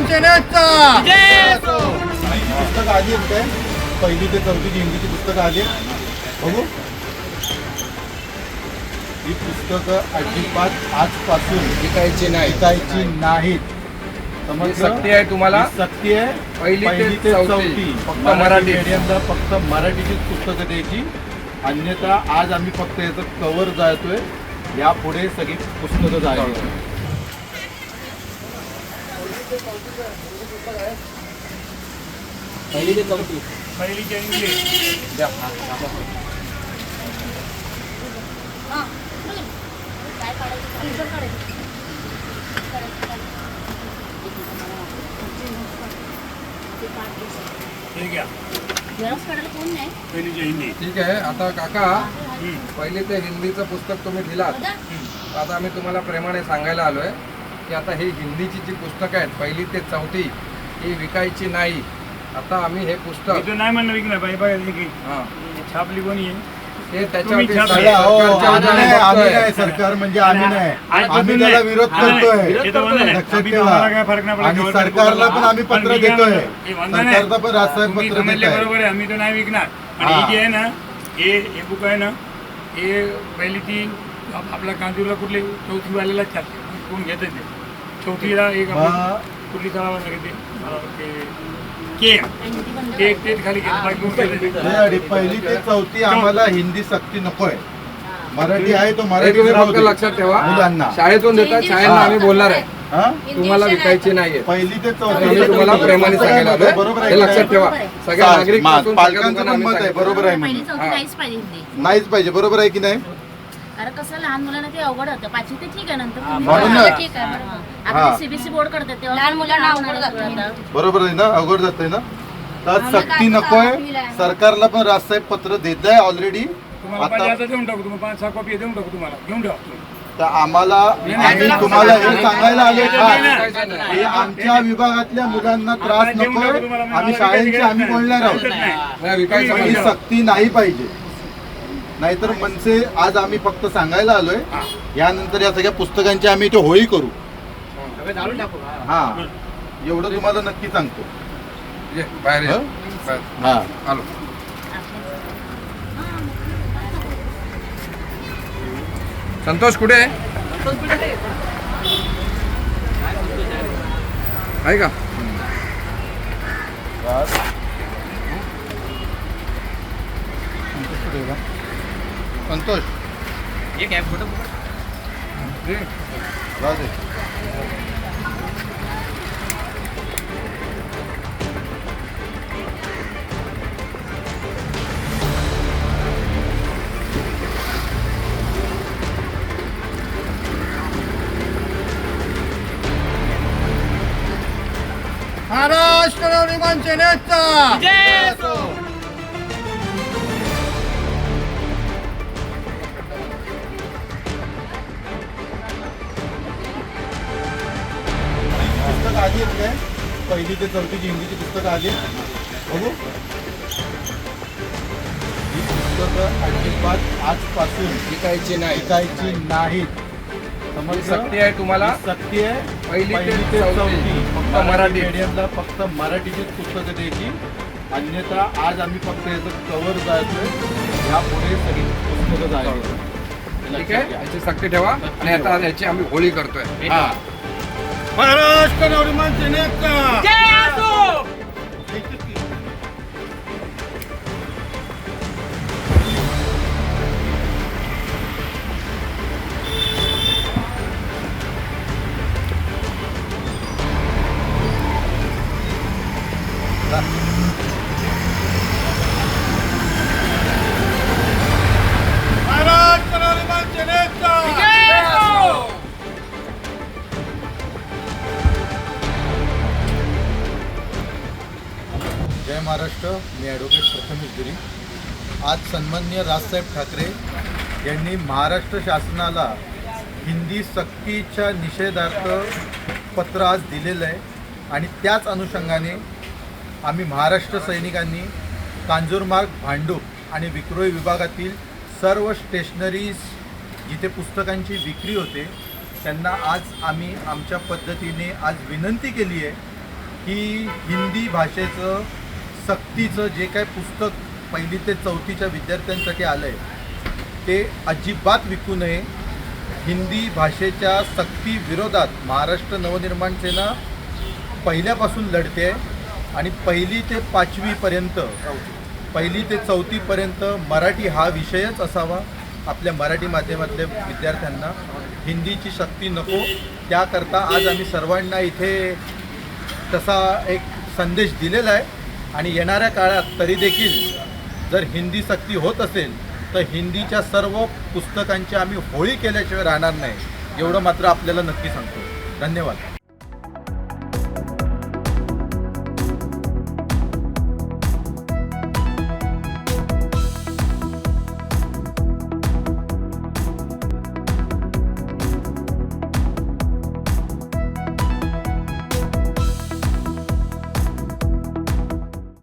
नवनिर्माण सेनेचा पुस्तकं आली आहेत काय? पहिली ते चौथीची हिंदीची पुस्तकं आली. आहेत बघू. ही पुस्तकं अजिबात आजपासून विकायची नाही. विकायची नाहीत. समजलं? सक्ती आहे तुम्हाला सक्ती आहे पहिली ते पहिली ते चौथी. फक्त मराठी मराठी. मीडियमला फक्त मराठीचीच पुस्तकं द्यायची. अन्यथा आज आम्ही फक्त याचं कवर जाळतोय. यापुढे सगळी पुस्तकं जायची पहिली ते चौथी द्या. ठीक आहे आता काका पहिले ते हिंदीचं पुस्तक तुम्ही दिलात आता आम्ही तुम्हाला प्रेमाने सांगायला आलोय. की आता ही हिंदीची जी पुस्तकं आहेत पहिली ते चौथी ही विकायची नाही आता आम्ही हे पुस्तक नाही म्हणलं विकणार बाई की हा छापली कोणी आहे ते त्याच्यावरती तुम्ही छाप- सरकारच्या हो, आम्ही आधारे नाही, आम्ही बघतोय. नाही सरकार म्हणजे आम्ही नाही आज आम्ही तुम्ही त्याला नाही. विरोध हा, नाही. करतोय करतोय. लक्षात आम्ही ठेवा तुम्हाला काय फरक नाही. आणि गव्हर्नमेंट सरकारला पण आम्ही पत्र मी काय देतोय म्हणतो, हे. सरकारला पण राजसाहेब तुम्ही पत्र समजले बरोबर आहे आम्ही तो नाही विकणार हा. हे जे आहे ना हे हे बुक आहे ना हे पहिली ती आप- आपल्या कांजूरला कुठले चौथी वालेला छाप कोण घेत ते चौथीला एक कुठली ते? खाली घेत नाही. पहिली ते चौथी आम्हाला हिंदी सक्ती नकोय. मराठी आहे तो मराठी तुम्ही राहू फक्त दे. लक्षात ठेवा. मुलांना. शाळेतून देतात शाळेला आम्ही बोलणार आहे. हा? तुम्हाला विकायची नाहीये. पहिली ते आम्ही तुम्हाला प्रेमाने सांगायला. बरोबर आहे. हे की लक्षात नाही? ठेवा सगळ्या सा- नागरिक मा- पासून सगळ्या पालकांचं लोकांना पण आम्ही मत आहे सांगितलं. बरोबर आहे पहिली म्हणून. चौथी हा. नाहीच पाहिजे. हिंदी नाहीच पाहिजे बरोबर आहे की नाही? अरे कसं लहान मुलांना ते अवघड होतं. पाचवी ते ठीक आहे नंतर तुम्ही म्हणून. ठीक आहे बरोबर. हा. आता सीबीएसई बोर्ड करतात तेव्हा. लहान मुलांना अवघड जातं. बरोबर आहे ना? अवघड जातंय ना? तर सक्ती नकोय. सरकारला पण राजसाहेब पत्र देत आहे ऑलरेडी तुम्हाला पाहिजे आता आता देऊन टाकू. तुम्हाला पाच सहा कॉपी देऊन टाकू तुम्हाला. घेऊन ठेवा. तर आम्हाला आम्ही तुम्हाला हे सांगायला आले का हे. आमच्या विभागातल्या मुलांना त्रास नकोय. आम्ही शाळेचे आम्ही बोलणार आहोत. ही म्हणजे. सक्ती नाही पाहिजे. नाहीतर मनसे आज आम्ही फक्त सांगायला आलोय यानंतर या सगळ्या पुस्तकांची आम्ही इथे होळी करू. हा. एवढं तुम्हाला नक्की सांगतो. ये, बाहेर ये. हं? बाहेर. हा. आलो. संतोष कुठे आहे? आहे का? संतोष. राहू दे. महाराष्ट्र नवनिर्माण सेनेचा पुस्तकं आली आहेत काय पहिली ते चौथीची हिंदीची पुस्तकं आली बघू. ही पुस्तकं अजिबात आजपासून विकायची नाही. विकायची नाहीत. ही समजलं? सक्ती आहे तुम्हाला? सक्ती आहे. पहिली पहिली ते चौथी. फक्त मराठी. मीडियमला फक्त मराठीचीच पुस्तकं द्यायची. अन्यथा आज आम्ही फक्त याचं कवर जायचोय यापुढे सगळी पुस्तकं जायची ठीक आहे? याची सक्ती ठेवा. आणि आता याची आम्ही होळी करतोय. हा. महाराष्ट्र नवनिर्माण सेनेचा महाराष्ट्र महाराष्ट्र मी ॲडव्होकेट प्रथमेश गिरी आज सन्माननीय राजसाहेब ठाकरे यांनी महाराष्ट्र शासनाला हिंदी सक्तीच्या निषेधार्थ पत्र आज दिलेलं आहे आणि त्याच अनुषंगाने आम्ही महाराष्ट्र सैनिकांनी कांजूरमार्ग भांडूप आणि विक्रोळी विभागातील सर्व स्टेशनरीज जिथे पुस्तकांची विक्री होते त्यांना आज आम्ही आमच्या पद्धतीने आज विनंती केली आहे की हिंदी भाषेचं सक्तीचं जे काय पुस्तक पहिली ते चौथीच्या विद्यार्थ्यांसाठी आलं आहे ते अजिबात विकू नये. हिंदी भाषेच्या सक्ती विरोधात महाराष्ट्र नवनिर्माण सेना पहिल्यापासून लढते आहे आणि पहिली ते पाचवीपर्यंत पहिली ते चौथीपर्यंत मराठी हा विषयच असावा आपल्या मराठी माध्यमातल्या विद्यार्थ्यांना. हिंदीची शक्ती नको त्याकरता आज आम्ही सर्वांना इथे तसा एक संदेश दिलेला आहे. आणि येणाऱ्या काळात तरी देखील जर हिंदी सक्ती होत असेल तर हिंदीच्या सर्व पुस्तकांची आम्ही होळी केल्याशिवाय राहणार नाही. एवढं मात्र आपल्याला नक्की सांगतो. धन्यवाद.